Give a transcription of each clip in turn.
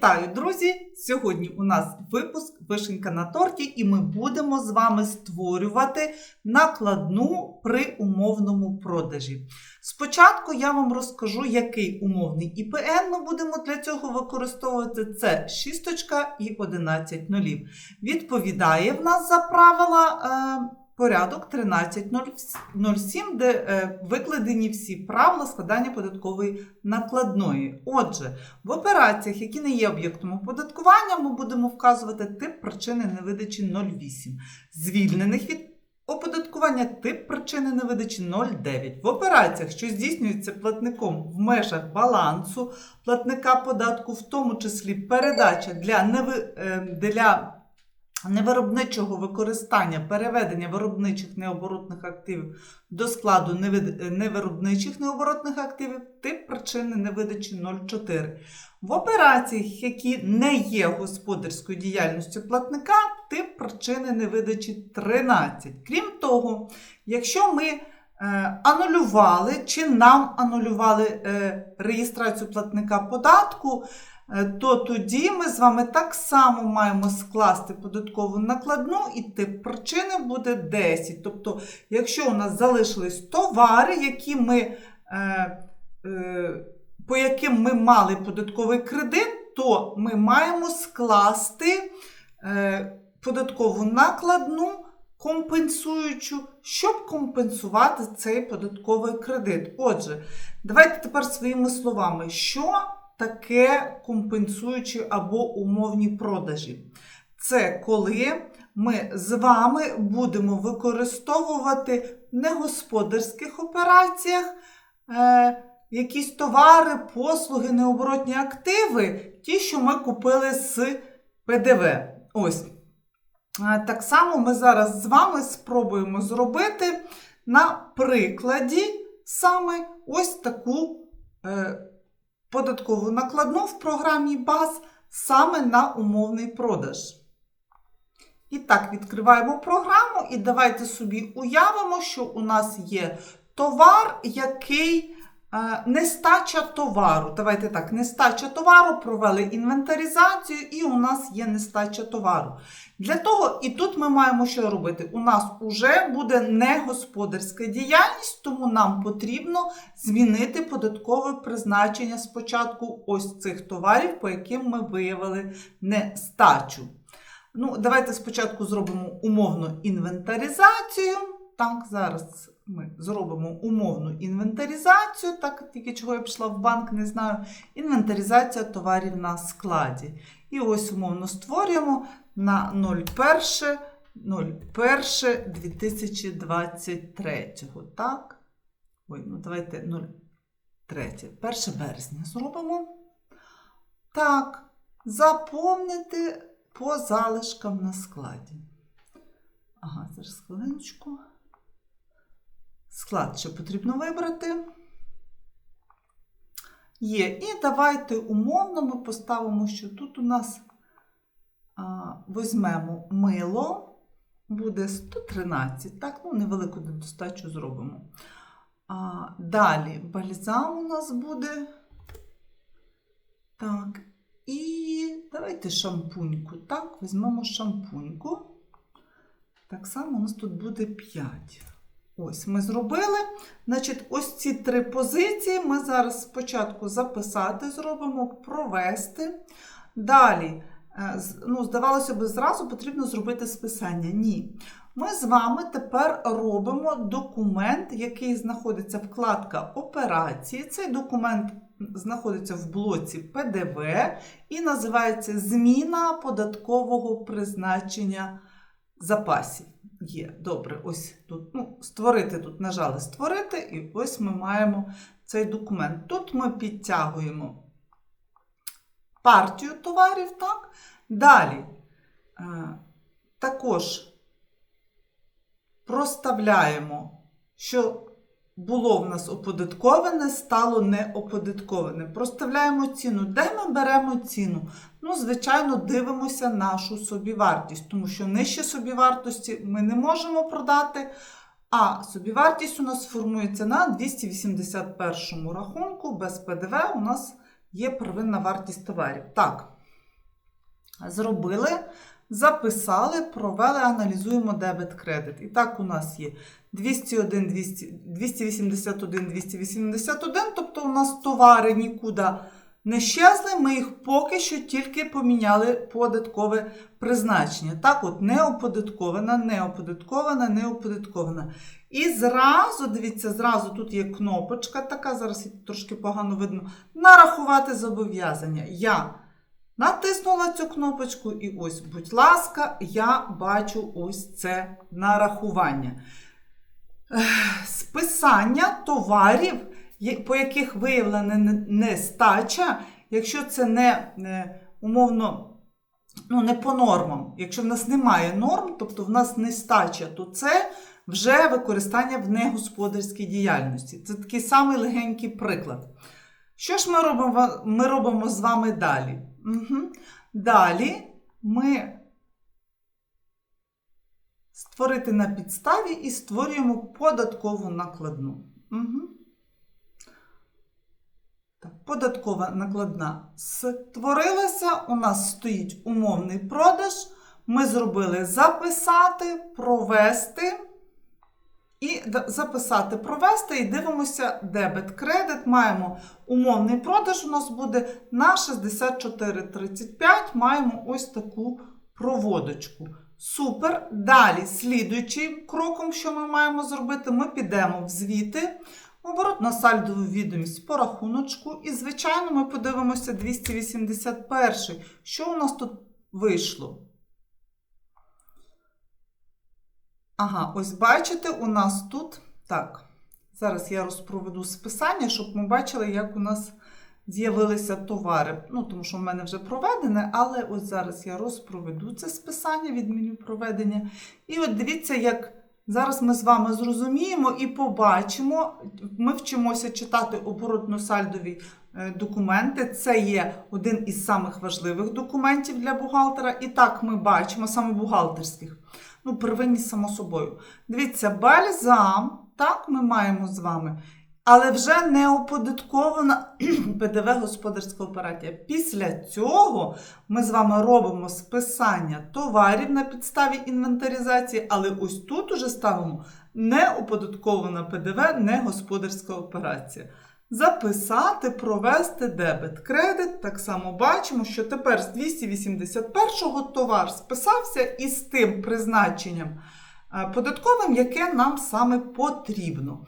Вітаю, друзі! Сьогодні у нас випуск Вишенька на торті, і ми будемо з вами створювати накладну при умовному продажі. Спочатку я вам розкажу, який умовний ІПН ми будемо для цього використовувати. Це шісточка і 11 нулів. Відповідає в нас за правила. Порядок 13.07, де е, викладені всі правила складання податкової накладної. Отже, в операціях, які не є об'єктом оподаткування, ми будемо вказувати тип причини невидачі 08. Звільнених від оподаткування тип причини невидачі 09. В операціях, що здійснюються платником в межах балансу платника податку, в тому числі передача для, неви, е, для невиробничого використання переведення виробничих необоротних активів до складу невиробничих необоротних активів, тип причини невидачі 0,4. В операціях, які не є господарською діяльністю платника, тип причини невидачі 13. Крім того, якщо ми е, анулювали чи нам анулювали е, реєстрацію платника податку, то тоді ми з вами так само маємо скласти податкову накладну, і тип причини буде 10. Тобто, якщо у нас залишились товари, які ми, е, е, по яким ми мали податковий кредит, то ми маємо скласти е, податкову накладну. Компенсуючу, щоб компенсувати цей податковий кредит. Отже, давайте тепер своїми словами, що таке компенсуючі або умовні продажі. Це коли ми з вами будемо використовувати в негосподарських операціях е, якісь товари, послуги, необоротні активи, ті, що ми купили з ПДВ. Ось. Е, так само ми зараз з вами спробуємо зробити на прикладі саме ось таку. Е, податкову накладну в програмі БАЗ саме на умовний продаж. І так, відкриваємо програму і давайте собі уявимо, що у нас є товар, який нестача товару. Давайте так, нестача товару, провели інвентаризацію, і у нас є нестача товару. Для того, і тут ми маємо що робити? У нас вже буде негосподарська діяльність, тому нам потрібно змінити податкове призначення спочатку ось цих товарів, по яким ми виявили нестачу. Ну, Давайте спочатку зробимо умовну інвентаризацію. Так, зараз ми зробимо умовну інвентаризацію, так, тільки чого я пішла в банк, не знаю. Інвентаризація товарів на складі. І ось умовно створюємо на 01 01 2023. Так? Ой, ну давайте 03. 1 березня зробимо. Так, заповнити по залишкам на складі. Ага, зараз хвилиночку. Склад ще потрібно вибрати. Є. І давайте умовно ми поставимо, що тут у нас візьмемо мило, буде 113, так, ну, невелику недостачу зробимо. А, Далі бальзам у нас буде. Так, і давайте шампуньку. Так, візьмемо шампуньку. Так само у нас тут буде 5. Ось ми зробили. Значить, ось ці три позиції ми зараз спочатку записати, зробимо, провести. Далі Е, ну, здавалося б, зразу потрібно зробити списання. Ні. Ми з вами тепер робимо документ, який знаходиться вкладка операції. Цей документ знаходиться в блоці ПДВ і називається Зміна податкового призначення запасів. Є, добре, ось тут ну, створити тут нажали створити, і ось ми маємо цей документ. Тут ми підтягуємо партію товарів, так? Далі е, також проставляємо, що було в нас оподатковане, стало неоподатковане. Проставляємо ціну. Де ми беремо ціну? Ну, звичайно, дивимося нашу собівартість, тому що нижче собівартості ми не можемо продати. А собівартість у нас формується на 281 рахунку без ПДВ у нас є первинна вартість товарів. Так, зробили, записали, провели, аналізуємо дебет кредит. І так у нас є 201, 200, 281, 281, тобто у нас товари нікуди не щезли, ми їх поки що тільки поміняли податкове призначення. Так, от неоподаткована, неоподаткована, неоподаткована. І зразу, дивіться, зразу тут є кнопочка така, зараз трошки погано видно. Нарахувати зобов'язання. Я натиснула цю кнопочку, і ось, будь ласка, я бачу ось це нарахування. Списання товарів, по яких виявлена нестача, якщо це не, не умовно ну, не по нормам. Якщо в нас немає норм, тобто в нас нестача, то це вже використання в негосподарській діяльності. Це такий самий легенький приклад. Що ж ми робимо, ми робимо з вами далі? Угу. Далі ми створити на підставі і створюємо податкову накладну. Угу. Так, податкова накладна створилася. У нас стоїть умовний продаж. Ми зробили записати, провести. І записати, провести, і дивимося дебет кредит. Маємо умовний продаж. У нас буде на 64,35. Маємо ось таку проводочку. Супер. Далі, слідуючим кроком, що ми маємо зробити, ми підемо в звіти. Оборотна сальдову відомість по рахуночку. І, звичайно, ми подивимося 281. Що у нас тут вийшло? Ага, ось бачите, у нас тут. Так, зараз я розпроведу списання, щоб ми бачили, як у нас з'явилися товари. Ну, тому що в мене вже проведене, але ось зараз я розпроведу це списання від меню проведення. І от дивіться, як зараз ми з вами зрозуміємо і побачимо. Ми вчимося читати оборотно-сальдові е, документи. Це є один із самих важливих документів для бухгалтера. І так ми бачимо, саме бухгалтерських. Ну, первинні, само собою. Дивіться, бальзам, так, ми маємо з вами, але вже не оподаткована ПДВ господарська операція. Після цього ми з вами робимо списання товарів на підставі інвентаризації, але ось тут уже ставимо не оподаткована ПДВ, не господарська операція. Записати, провести дебет кредит. Так само бачимо, що тепер з 281-го товар списався із тим призначенням е, податковим, яке нам саме потрібно.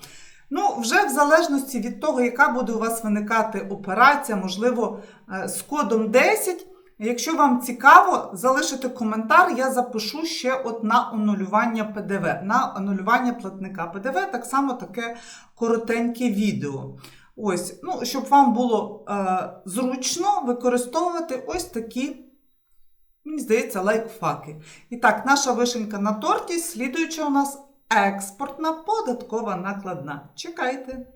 Ну, вже в залежності від того, яка буде у вас виникати операція, можливо, е, з кодом 10. Якщо вам цікаво, залишите коментар, я запишу ще от на анулювання ПДВ, на анулювання платника ПДВ, так само таке коротеньке відео. Ось, ну, щоб вам було е, зручно використовувати ось такі, мені здається, лайфхаки. І так, наша вишенька на торті, слідуюча у нас експортна податкова накладна. Чекайте!